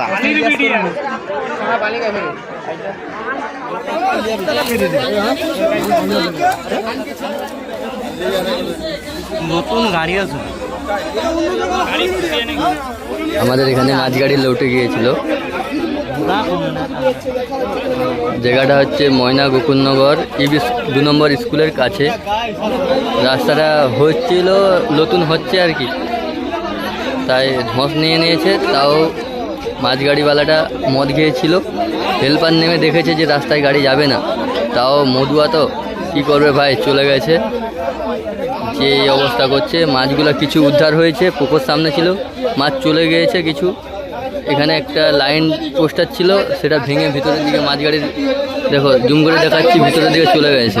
দাদা নতুন গাড়ি আছে। আমাদের এখানে মাছ গাড়ি লৌটে গিয়েছিল। জায়গাটা হচ্ছে ময়না গোকুলনগর। ইবি দু নম্বর স্কুলের কাছে। রাস্তাটা হচ্ছিল নতুন হচ্ছে আর কি। তাই ধস নিয়ে নিয়েছে তাও মাছ গাড়িওয়ালাটা মদ খেয়েছিল। হেল্পার নেমে দেখেছে যে রাস্তায় গাড়ি যাবে না। তাও মধুয়া তো কী করবে ভাই, চলে গেছে। যে অবস্থা করছে, মাছগুলো কিছু উদ্ধার হয়েছে, পুকুর সামনে ছিল। মাছ চলে গিয়েছে কিছু। এখানে একটা লাইন পোস্টার ছিল, সেটা ভেঙে ভিতরের দিকে মাছ গাড়ির দেখো, জুম করে দেখাচ্ছি, ভিতরের দিকে চলে গেছে।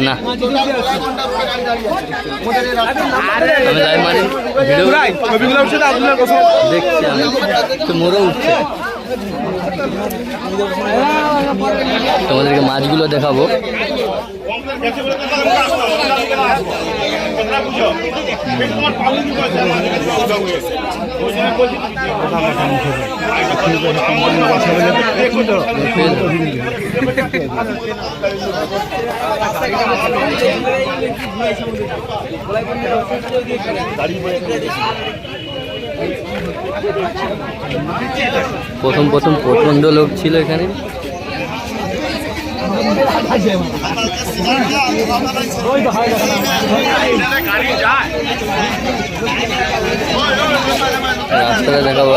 না। আমি দেখছি তো মোরও উঠছে। তোমাদেরকে মাছগুলো দেখাবো। প্রথম প্রথম প্রচণ্ড লোক ছিল এখানে। রাস্তাটা দেখাবো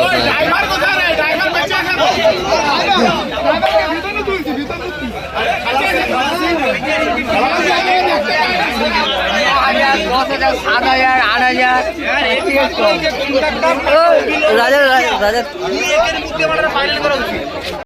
রাজা রাজা।